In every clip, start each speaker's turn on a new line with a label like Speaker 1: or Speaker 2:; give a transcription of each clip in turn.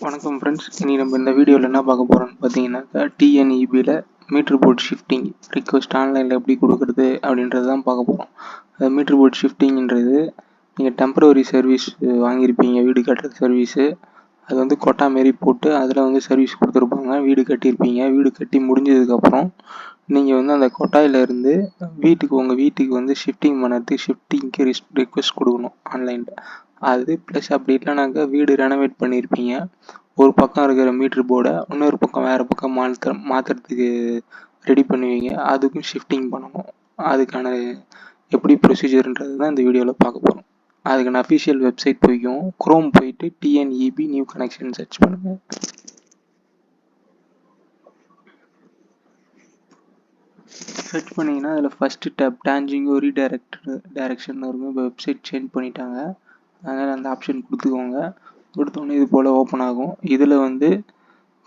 Speaker 1: வணக்கம் ஃப்ரெண்ட்ஸ் இனி நம்ம இந்த வீடியோவில் என்ன பார்க்க போகிறோம்னு பார்த்தீங்கன்னாக்கா டிஎன்இபியில் மீட்டர் போர்ட் ஷிஃப்டிங் ரிக்வஸ்ட் ஆன்லைனில் எப்படி கொடுக்குறது அப்படின்றது தான் பார்க்க போகிறோம் அது மீட்டர் போர்ட் ஷிஃப்டிங்கிறது நீங்கள் டெம்பரவரி சர்வீஸ் வாங்கியிருப்பீங்க வீடு கட்டுற சர்வீஸு அது வந்து கொட்டா மாரி போட்டு அதில் வந்து சர்வீஸ் கொடுத்துருப்பாங்க வீடு கட்டியிருப்பீங்க. வீடு கட்டி முடிஞ்சதுக்கப்புறம் நீங்கள் வந்து அந்த கொட்டாயிலேருந்து வீட்டுக்கு உங்கள் வீட்டுக்கு வந்து ஷிஃப்டிங் பண்ணுறதுக்கு ஷிஃப்டிங்க்கு ரிக்வெஸ்ட் கொடுக்கணும் ஆன்லைனில் அது ப்ளஸ் அப்படி இல்லைனாக்கா வீடு ரெனோவேட் பண்ணியிருப்பீங்க ஒரு பக்கம் இருக்கிற மீட்ரு போர்டை இன்னொரு பக்கம் வேறு பக்கம் மாற்ற மாற்றுறதுக்கு ரெடி பண்ணுவீங்க. அதுக்கும் ஷிஃப்டிங் பண்ணணும். அதுக்கான எப்படி ப்ரொசீஜர்ன்றது தான் இந்த வீடியோவில் பார்க்க போகிறோம் அதுக்கான அஃபிஷியல் வெப்சைட் போய்க்கும். குரோம் போயிட்டு டிஎன்இபி நியூ கனெக்ஷன் சர்ச் பண்ணுங்கள் சர்ச் பண்ணிங்கன்னா அதில் ஃபஸ்ட்டு டேப் டேஞ்சிங்கோ ரீடைரக்டர் டைரக்ஷன் இருக்கும் இப்போ வெப்சைட் சேஞ்ச் பண்ணிட்டாங்க. அதனால் அந்த ஆப்ஷன் கொடுத்துக்கோங்க. கொடுத்தோன்னே இது போல் ஓப்பன் ஆகும். இதில் வந்து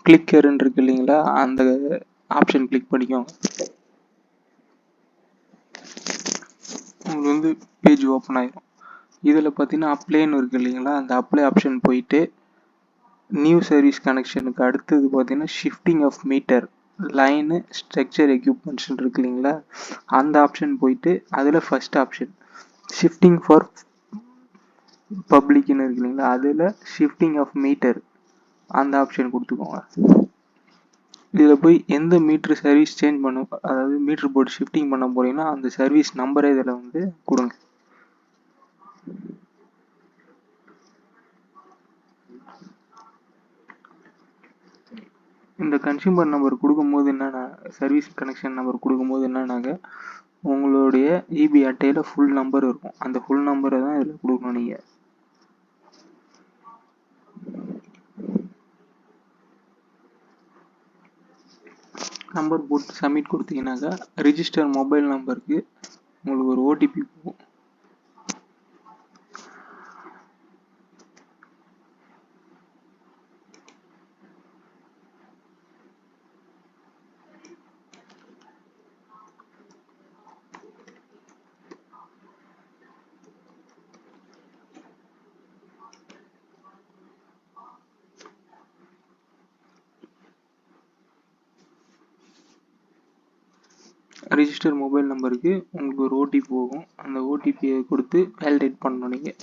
Speaker 1: கிளிக்கர்ன்னு இருக்கு இல்லைங்களா? அந்த ஆப்ஷன் கிளிக் பண்ணிக்கோங்க. உங்களுக்கு வந்து பேஜ் ஓப்பன் ஆயிரும். இதில் பார்த்தீங்கன்னா அப்ளைன்னு இருக்கு இல்லைங்களா? அந்த அப்ளை ஆப்ஷன் போயிட்டு நியூ சர்வீஸ் கனெக்ஷனுக்கு அடுத்தது பார்த்தீங்கன்னா shifting of meter line structure equipments இருக்கு இல்லைங்களா? அந்த ஆப்ஷன் போயிட்டு அதில் ஃபஸ்ட் ஆப்ஷன் ஷிஃப்டிங் ஃபார் பப்ளிக்னு இருக்கு இல்லைங்களா அதில் ஷிஃப்டிங் ஆஃப் மீட்டர் அந்த ஆப்ஷன் கொடுத்துக்கோங்க. இதில் போய் எந்த மீட்ரு சர்வீஸ் சேஞ்ச் பண்ண அதாவது மீட்ரு போர்டு ஷிஃப்டிங் பண்ண போகிறீங்கன்னா அந்த சர்வீஸ் நம்பரை இதில் வந்து கொடுங்க. இந்த கன்சியூமர் நம்பர் கொடுக்கும்போது என்னென்னா சர்வீஸ் கனெக்ஷன் நம்பர் கொடுக்கும்போது என்னன்னாக்க உங்களுடைய இபி அட்டையில் ஃபுல் நம்பர் இருக்கும். அந்த ஃபுல் நம்பரை தான் இதில் கொடுக்கணும் நீங்கள் நம்பர் போட்டு சப்மிட் கொடுத்தீங்கன்னாக்கா ரிஜிஸ்டர் மொபைல் நம்பருக்கு உங்களுக்கு ஒரு ஓடிபி போகும். ரிஜிஸ்டர் மொபைல் நம்பருக்கு உங்களுக்கு ஒரு ஓடிபி போகும். அந்த ஓடிபியை கொடுத்து வேலிடேட் பண்ணணும் நீங்கள்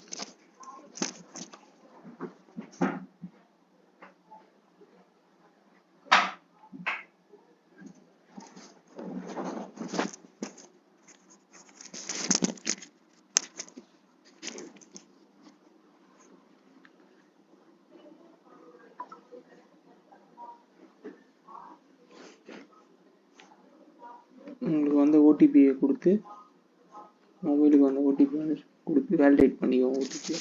Speaker 1: உங்களுக்கு வந்து ஓடிபியை கொடுத்து மொபைலுக்கு வந்து ஓடிபி வந்து கொடுத்து வேலிடேட் பண்ணிக்கோங்க ஓடிபி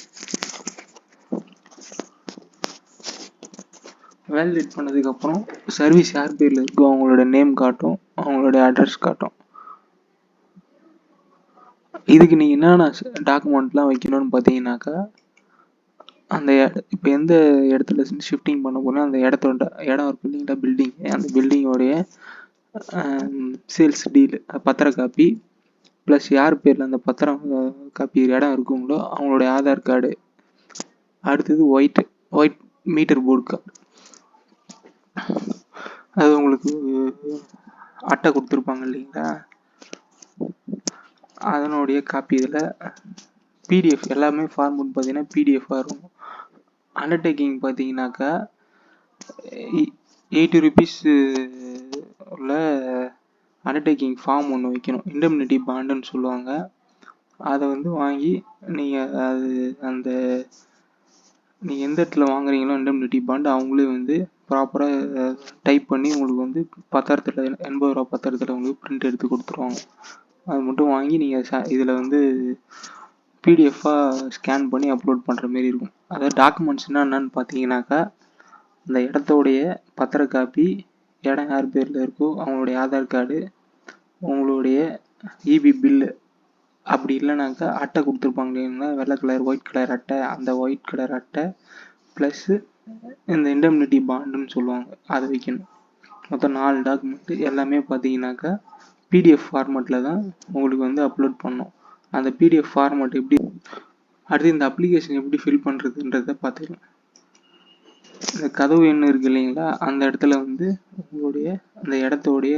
Speaker 1: வேலிடேட் பண்ணதுக்கப்புறம் சர்வீஸ் யார் பேரில் இருக்கோ அவங்களோட நேம் காட்டும் அவங்களோட அட்ரஸ் காட்டும். இதுக்கு நீங்கள் என்னென்ன டாக்குமெண்ட்லாம் வைக்கணும்னு பார்த்தீங்கன்னாக்கா அந்த இப்போ எந்த இடத்துல ஷிஃப்டிங் பண்ண போனால் அந்த இடத்தோட இடம் இருக்கு இல்லைங்களா பில்டிங் அந்த பில்டிங்கோடைய சேல்ஸ் டீல் பத்திர காப்பி ப்ளஸ் யார் பேரில் அந்த பத்திரம் காப்பி இடம் இருக்குங்களோ அவங்களுடைய ஆதார் கார்டு அடுத்தது white white meter board card அது உங்களுக்கு அட்டை கொடுத்துருப்பாங்க இல்லைங்களா? அதனுடைய காப்பி இதில் பிடிஎஃப் எல்லாமே ஃபார்மட் பார்த்தீங்கன்னா பிடிஎஃபாக இருக்கும். அண்டர்டேக்கிங் பார்த்தீங்கன்னாக்கா எயிட்டி ருபீஸு உள்ள அண்டர்டேக்கிங் ஃபார்ம் ஒன்று வைக்கணும். இண்டம்னிட்டி பாண்டுன்னு சொல்லுவாங்க. அதை வந்து வாங்கி நீங்கள் அது அந்த நீங்கள் எந்த இடத்துல வாங்குறீங்களோ இண்டம்னிட்டி பாண்டு அவங்களே வந்து ப்ராப்பராக டைப் பண்ணி உங்களுக்கு வந்து பத்திரத்தில் எண்பது ரூபா பத்திரத்தில் உங்களுக்கு பிரிண்ட் எடுத்து கொடுத்துருவாங்க. அது மட்டும் வாங்கி நீங்கள் ச இதில் வந்து பிடிஎஃபாக ஸ்கேன் பண்ணி அப்லோட் பண்ணுற மாரி இருக்கும். அதாவது டாக்குமெண்ட்ஸ் என்னென்னு பார்த்தீங்கன்னாக்கா அந்த இடத்தோடைய பத்திர காப்பி இடம் யார் பேரில் இருக்கோ அவங்களுடைய ஆதார் கார்டு உங்களுடைய இபி பில்லு அப்படி இல்லைனாக்கா அட்டை கொடுத்துருப்பாங்க இல்லைங்களா வெள்ளை கலர் ஒயிட் கலர் அட்டை அந்த ஒயிட் கலர் அட்டை ப்ளஸ்ஸு இந்த இண்டம்னிட்டி பாண்டுன்னு சொல்லுவாங்க. அதை வைக்கணும். மொத்தம் நாலு டாக்குமெண்ட்டு எல்லாமே பார்த்தீங்கன்னாக்கா பிடிஎஃப் ஃபார்மேட்டில் தான் உங்களுக்கு வந்து அப்லோட் பண்ணோம். அந்த பிடிஎஃப் ஃபார்மேட் எப்படி அடுத்து இந்த அப்ளிகேஷன் எப்படி ஃபில் பண்ணுறதுன்றதை பார்த்துக்கலாம். இந்த கதவு எண் இருக்கு இல்லைங்களா? அந்த இடத்துல வந்து உங்களுடைய அந்த இடத்தோடைய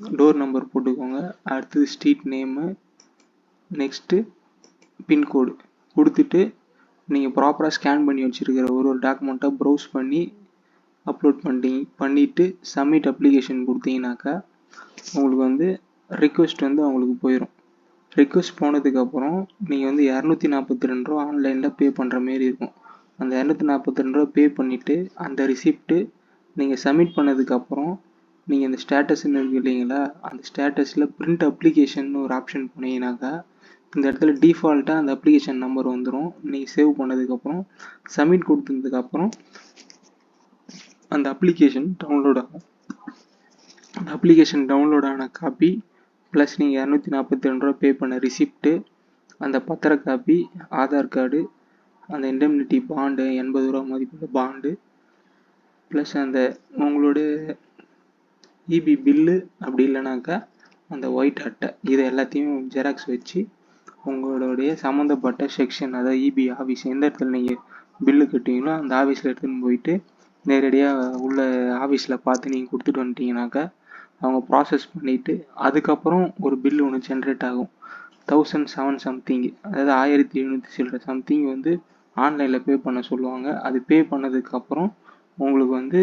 Speaker 1: டோர் நம்பர் போட்டுக்கோங்க. அடுத்தது ஸ்ட்ரீட் நேமு நெக்ஸ்ட்டு பின்கோடு கொடுத்துட்டு நீங்கள் ப்ராப்பராக ஸ்கேன் பண்ணி வச்சுருக்கிற ஒரு ஒரு டாக்குமெண்ட்டை ப்ரௌஸ் பண்ணி அப்லோட் பண்ணி பண்ணிவிட்டு சப்மிட் அப்ளிகேஷன் கொடுத்தீங்கன்னாக்கா உங்களுக்கு வந்து ரிக்வெஸ்ட் வந்து அவங்களுக்கு போயிடும் ரிக்வெஸ்ட் போனதுக்கப்புறம் நீங்கள் வந்து இரநூத்தி நாற்பத்தி ரெண்டு ரூபா ஆன்லைனில் பே பண்ணுற மாரி இருக்கும். அந்த இரநூத்தி நாற்பத்தி ரெண்டு ரூபா பே பண்ணிவிட்டு அந்த ரிசிப்ட்டு நீங்கள் சப்மிட் பண்ணதுக்கப்புறம் நீங்கள் இந்த ஸ்டேட்டஸ்ன்னு இருக்கு இல்லைங்களா அந்த ஸ்டேட்டஸில் பிரிண்ட் அப்ளிகேஷன் ஒரு ஆப்ஷன் போனீங்கன்னாக்கா இந்த இடத்துல டிஃபால்ட்டாக அந்த அப்ளிகேஷன் நம்பர் வந்துடும் நீங்கள் சேவ் பண்ணதுக்கப்புறம் சப்மிட் கொடுத்ததுக்கப்புறம் அந்த அப்ளிகேஷன் டவுன்லோட் ஆகும். அந்த அப்ளிகேஷன் டவுன்லோட் ஆன காப்பி ப்ளஸ் நீங்கள் இரநூத்தி நாற்பத்தி ரெண்டு ரூபா பே பண்ண ரிசிப்ட்டு அந்த பத்திர காப்பி ஆதார் கார்டு அந்த இண்டெம்னிட்டி பாண்டு எண்பது ரூபா மதிப்புள்ள பாண்டு ப்ளஸ் அந்த உங்களோட இபி பில்லு அப்படி இல்லைனாக்கா அந்த ஒயிட் அட்டை இதை எல்லாத்தையும் ஜெராக்ஸ் வச்சு உங்களுடைய சம்மந்தப்பட்ட செக்ஷன் அதாவது இபி ஆஃபீஸ் எந்த இடத்துல நீங்கள் பில்லு கட்டுவீங்களோ அந்த ஆஃபீஸில் எடுத்துன்னு போயிட்டு நேரடியாக உள்ள ஆஃபீஸில் பார்த்து நீங்கள் கொடுத்துட்டு வந்துட்டீங்கனாக்கா அவங்க ப்ராசஸ் பண்ணிவிட்டு அதுக்கப்புறம் ஒரு பில்லு ஒன்று ஜென்ரேட் ஆகும். தௌசண்ட் செவன் சம்திங் அதாவது ஆயிரத்தி எழுநூற்றி சில்லற சம்திங் வந்து ஆன்லைனில் பே பண்ண சொல்லுவாங்க. அது பே பண்ணதுக்கப்புறம் உங்களுக்கு வந்து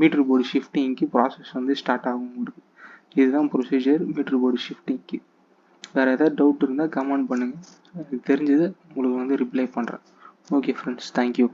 Speaker 1: மீட்ரு போர்டு ஷிஃப்டிங்க்கு ப்ராசஸ் வந்து ஸ்டார்ட் ஆகும் உங்களுக்கு. இதுதான் ப்ரொசீஜர் மீட்ரு போர்டு ஷிஃப்டிங்க்கு வேறு ஏதாவது டவுட் இருந்தால் கமெண்ட் பண்ணுங்கள் எனக்கு தெரிஞ்சதை உங்களுக்கு வந்து ரிப்ளை பண்ணுறேன் ஓகே ஃப்ரெண்ட்ஸ் தேங்க்யூ